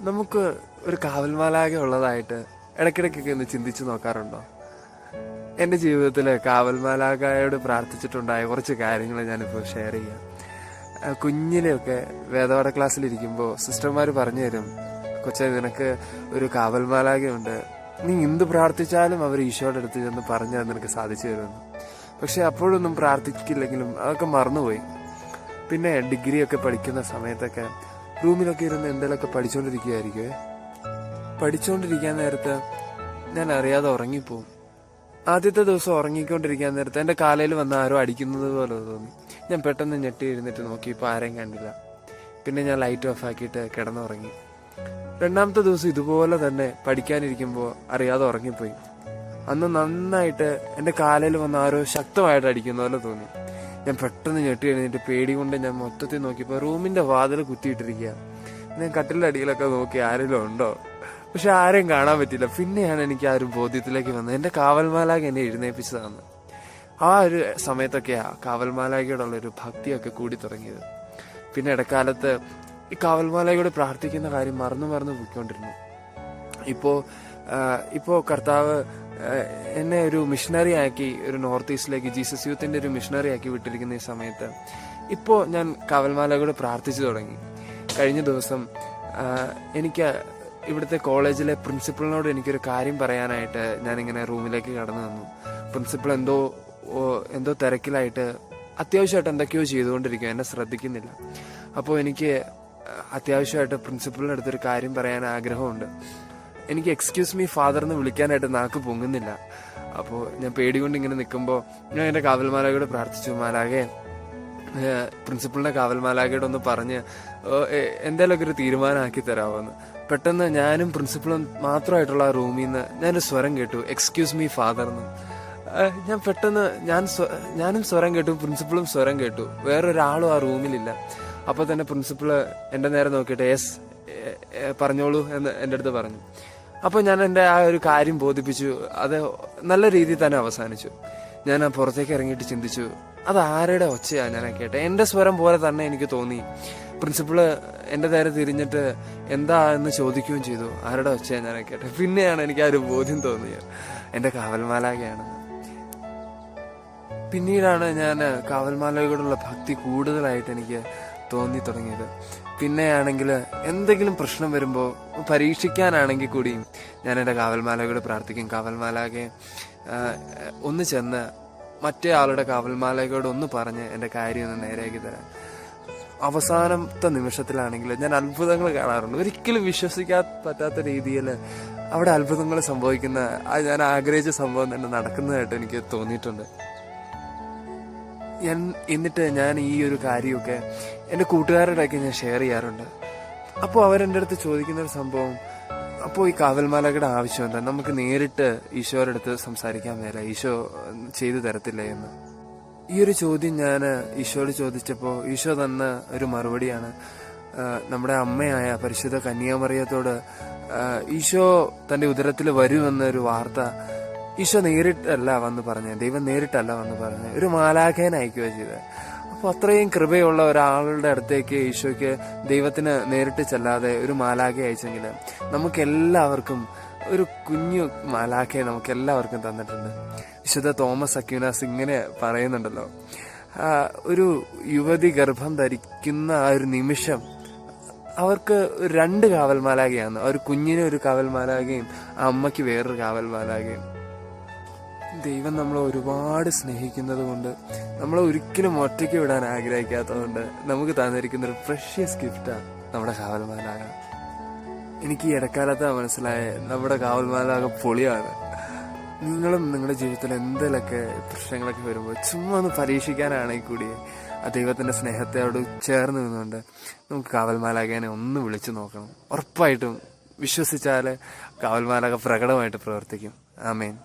നമുക്ക് ഒരു കാവൽമാലാക ഉള്ളതായിട്ട് ഇടയ്ക്കിടയ്ക്കൊക്കെ ഒന്ന് ചിന്തിച്ചു നോക്കാറുണ്ടോ? എന്റെ ജീവിതത്തിൽ കാവൽമാലാകയോട് പ്രാർത്ഥിച്ചിട്ടുണ്ടായ കുറച്ച് കാര്യങ്ങൾ ഞാനിപ്പോൾ ഷെയർ ചെയ്യാം. കുഞ്ഞിനെയൊക്കെ വേദപാഠ ക്ലാസ്സിലിരിക്കുമ്പോൾ സിസ്റ്റർമാർ പറഞ്ഞു തരും കൊച്ചെ നിനക്ക് ഒരു കാവൽമാലാകയുണ്ട് നീ എന്ത് പ്രാർത്ഥിച്ചാലും അവർ ഈശോയുടെ അടുത്ത് ചെന്ന് പറഞ്ഞാൽ നിനക്ക് സാധിച്ചു തരുമെന്ന്. പക്ഷെ അപ്പോഴൊന്നും പ്രാർത്ഥിക്കില്ലെങ്കിലും അതൊക്കെ മറന്നുപോയി. പിന്നെ ഡിഗ്രിയൊക്കെ പഠിക്കുന്ന സമയത്തൊക്കെ റൂമിലൊക്കെ ഇരുന്ന് എന്തെങ്കിലുമൊക്കെ പഠിച്ചുകൊണ്ടിരിക്കുകയായിരിക്കുമേ പഠിച്ചുകൊണ്ടിരിക്കാൻ നേരത്തെ ഞാൻ അറിയാതെ ഉറങ്ങിപ്പോവും. ആദ്യത്തെ ദിവസം ഉറങ്ങിക്കൊണ്ടിരിക്കാൻ നേരത്ത് എന്റെ കാലയിൽ വന്ന് ആരോ അടിക്കുന്നത് പോലെ തോന്നി. ഞാൻ പെട്ടെന്ന് ഞെട്ടി എഴുന്നേറ്റ് നോക്കി ഇപ്പോൾ ആരെയും കണ്ടില്ല. പിന്നെ ഞാൻ ലൈറ്റ് ഓഫ് ആക്കിയിട്ട് കിടന്നുറങ്ങി. രണ്ടാമത്തെ ദിവസം ഇതുപോലെ തന്നെ പഠിക്കാനിരിക്കുമ്പോൾ അറിയാതെ ഉറങ്ങിപ്പോയി. അന്ന് നന്നായിട്ട് എന്റെ കാലയിൽ വന്ന് ആരോ ശക്തമായിട്ട് അടിക്കുന്ന പോലെ തോന്നി. ഞാൻ പെട്ടെന്ന് ഞെട്ടി എഴുന്നേറ്റ് പേടി കൊണ്ട് ഞാൻ മൊത്തത്തിൽ നോക്കിയപ്പോൾ റൂമിന്റെ വാതിൽ കുത്തിയിട്ടിരിക്കുക ഞാൻ കട്ടിലിന്റെ അടിയിലൊക്കെ നോക്കി ആരെങ്കിലും ഉണ്ടോ? പക്ഷെ ആരെയും കാണാൻ പറ്റില്ല പിന്നെയാണ് എനിക്ക് ആ ഒരു ബോധ്യത്തിലേക്ക് വന്നത്. എന്റെ കാവൽമാലാഗ് എന്നെ എഴുന്നേപ്പിച്ചതാണ്. ആ ഒരു സമയത്തൊക്കെ ആ കാവൽമാലാകയോടുള്ള ഒരു ഭക്തിയൊക്കെ കൂടി തുടങ്ങിയത്. പിന്നെ ഇടക്കാലത്ത് ഈ കാവൽമാലയോട് പ്രാർത്ഥിക്കുന്ന കാര്യം മറന്നു മറന്നു പോയിക്കൊണ്ടിരുന്നു. ഇപ്പോ ഇപ്പോൾ ഇപ്പോ കർത്താവ് എന്നെ ഒരു മിഷണറി ആക്കി ഒരു നോർത്ത് ഈസ്റ്റിലേക്ക് ജീസസ് യൂത്തിന്റെ ഒരു മിഷണറി ആക്കി വിട്ടിരിക്കുന്ന ഈ സമയത്ത് ഇപ്പോൾ ഞാൻ കവൽമാലയോട് പ്രാർത്ഥിച്ചു തുടങ്ങി. കഴിഞ്ഞ ദിവസം എനിക്ക് ഇവിടുത്തെ കോളേജിലെ പ്രിൻസിപ്പളിനോട് എനിക്കൊരു കാര്യം പറയാനായിട്ട് ഞാനിങ്ങനെ റൂമിലേക്ക് കടന്നു വന്നു. പ്രിൻസിപ്പൾ എന്തോ എന്തോ തിരക്കിലായിട്ട് അത്യാവശ്യമായിട്ട് എന്തൊക്കെയോ ചെയ്തുകൊണ്ടിരിക്കും എന്നെ ശ്രദ്ധിക്കുന്നില്ല. അപ്പോൾ എനിക്ക് അത്യാവശ്യമായിട്ട് പ്രിൻസിപ്പളിന്റെ അടുത്തൊരു കാര്യം പറയാൻ ആഗ്രഹമുണ്ട്. എനിക്ക് എക്സ്ക്യൂസ് മീ ഫാദർ എന്ന് വിളിക്കാനായിട്ട് നാക്ക് പൊങ്ങുന്നില്ല. അപ്പോൾ ഞാൻ പേടി കൊണ്ട് ഇങ്ങനെ നിൽക്കുമ്പോൾ ഞാൻ എന്റെ കാവൽമാലാകയോട് പ്രാർത്ഥിച്ചു മാലാകെ പ്രിൻസിപ്പളിന്റെ കാവൽമാലാകയോടൊന്ന് പറഞ്ഞ് എന്തെങ്കിലുമൊക്കെ ഒരു തീരുമാനമാക്കി തരാമോന്ന് പെട്ടെന്ന് ഞാനും പ്രിൻസിപ്പളും മാത്രമായിട്ടുള്ള ആ റൂമിൽ നിന്ന് ഞാനൊരു സ്വരം കേട്ടു എക്സ്ക്യൂസ് മീ ഫാദർ എന്ന് ഞാൻ പെട്ടെന്ന് ഞാൻ ഞാനും സ്വരം കേട്ടു പ്രിൻസിപ്പളും സ്വരം കേട്ടു. വേറൊരാളും ആ റൂമിലില്ല അപ്പോൾ തന്നെ പ്രിൻസിപ്പൾ എന്റെ നേരെ നോക്കിയിട്ട് എസ് പറഞ്ഞോളൂ എന്ന് എന്റെ അടുത്ത് പറഞ്ഞു. അപ്പോൾ ഞാൻ എന്റെ ആ ഒരു കാര്യം ബോധിപ്പിച്ചു. അത് നല്ല രീതിയിൽ തന്നെ അവസാനിച്ചു. ഞാൻ ആ പുറത്തേക്ക് ഇറങ്ങിയിട്ട് ചിന്തിച്ചു അത് ആരുടെ ഒച്ചയാണ് ഞാൻ കേട്ടെ. എന്റെ സ്വരം പോലെ തന്നെ എനിക്ക് തോന്നി. പ്രിൻസിപ്പൾ എന്റെ നേരെ തിരിഞ്ഞിട്ട് എന്താ എന്ന് ചോദിക്കുകയും ചെയ്തു. ആരുടെ ഒച്ചയാണ് ഞാൻ കേട്ടെ. പിന്നെയാണ് എനിക്ക് ആ ഒരു ബോധ്യം തോന്നിയത്. എന്റെ കാവൽമാലാകയാണ്. പിന്നീടാണ് ഞാൻ കാവൽമാലയോടുള്ള ഭക്തി കൂടുതലായിട്ട് എനിക്ക് തോന്നി തുടങ്ങിയത്. പിന്നെയാണെങ്കിൽ എന്തെങ്കിലും പ്രശ്നം വരുമ്പോൾ പരീക്ഷിക്കാനാണെങ്കിൽ കൂടിയും ഞാൻ എന്റെ കാവൽമാലയോട് പ്രാർത്ഥിക്കും. കാവൽമാലാകെ ഒന്ന് ചെന്ന് മറ്റേ ആളുടെ കാവൽമാലയോട് ഒന്ന് പറഞ്ഞ് എന്റെ കാര്യം ഒന്ന് നേരെയാക്കി തരാൻ. അവസാനത്തെ നിമിഷത്തിലാണെങ്കിൽ ഞാൻ അത്ഭുതങ്ങൾ കാണാറുണ്ട്. ഒരിക്കലും വിശ്വസിക്കാൻ പറ്റാത്ത രീതിയിൽ അവിടെ അത്ഭുതങ്ങൾ സംഭവിക്കുന്ന ഞാൻ ആഗ്രഹിച്ച സംഭവം തന്നെ നടക്കുന്നതായിട്ട് എനിക്ക് തോന്നിയിട്ടുണ്ട്. ഞാൻ എന്നിട്ട് ഞാൻ ഈ ഒരു കാര്യമൊക്കെ എന്റെ കൂട്ടുകാരോടൊക്കെ ഞാൻ ഷെയർ ചെയ്യാറുണ്ട്. അപ്പോൾ അവരെന്റെ അടുത്ത് ചോദിക്കുന്ന ഒരു സംഭവം അപ്പോൾ ഈ കാവൽമാലകളുടെ എന്താ? നമുക്ക് നേരിട്ട് ഈശോയുടെ അടുത്ത് സംസാരിക്കാൻ മേല ഈശോ ചെയ്തു തരത്തില്ല എന്ന്. ഈ ഒരു ചോദ്യം ഞാൻ ഈശോയോട് ചോദിച്ചപ്പോൾ ഈശോ തന്ന ഒരു മറുപടിയാണ് നമ്മുടെ അമ്മയായ പരിശുദ്ധ കന്യാമറിയത്തോട് ഈശോ തന്റെ ഉദരത്തിൽ വരുമെന്ന ഒരു വാർത്ത ഈശോ നേരിട്ടല്ല വന്ന് പറഞ്ഞത്. ദൈവം നേരിട്ടല്ല വന്ന് പറഞ്ഞത്. ഒരു മാലാഖേനെ അയക്കുകയാണ് ചെയ്തത്. അപ്പൊ അത്രയും കൃപയുള്ള ഒരാളുടെ അടുത്തേക്ക് ഈശോയ്ക്ക് ദൈവത്തിന് നേരിട്ട് ചെല്ലാതെ ഒരു മാലാഖ അയച്ചെങ്കിൽ നമുക്ക് എല്ലാവർക്കും ഒരു കുഞ്ഞു മാലാഖയെ നമുക്ക് എല്ലാവർക്കും തന്നിട്ടുണ്ട്. വിശുദ്ധ തോമസ് അക്യൂനാസ് ഇങ്ങനെ പറയുന്നുണ്ടല്ലോ. ഒരു യുവതി ഗർഭം ധരിക്കുന്ന ആ ഒരു നിമിഷം അവർക്ക് രണ്ട് കാവൽ മാലാഖയാണ് ഒരു കുഞ്ഞിന് ഒരു കാവൽ മാലാഖയും ആ അമ്മയ്ക്ക് വേറൊരു കാവൽമാലാകയും ദൈവം നമ്മളെ ഒരുപാട് സ്നേഹിക്കുന്നത് കൊണ്ട് നമ്മളെ ഒരിക്കലും ഒറ്റയ്ക്ക് വിടാൻ ആഗ്രഹിക്കാത്തതുകൊണ്ട് നമുക്ക് തന്നിരിക്കുന്ന ഒരു പ്രഷ്യസ് ഗിഫ്റ്റാണ് നമ്മുടെ കാവൽമാലാക എനിക്ക് ഈ ഇടക്കാലത്ത് മനസ്സിലായ നമ്മുടെ കാവൽമാലാക പൊളിയാണ്. നിങ്ങളും നിങ്ങളുടെ ജീവിതത്തിൽ എന്തെങ്കിലുമൊക്കെ പ്രശ്നങ്ങളൊക്കെ വരുമ്പോൾ ചുമ്മാ ഒന്ന് പരീക്ഷിക്കാനാണെങ്കിൽ കൂടി ആ ദൈവത്തിന്റെ സ്നേഹത്തോട് ചേർന്ന് നിന്നുകൊണ്ട് നമുക്ക് കാവൽമാലാകേനെ ഒന്ന് വിളിച്ചു നോക്കണം. ഉറപ്പായിട്ടും വിശ്വസിച്ചാൽ കാവൽമാലാക പ്രകടമായിട്ട് പ്രവർത്തിക്കും. ആമേൻ.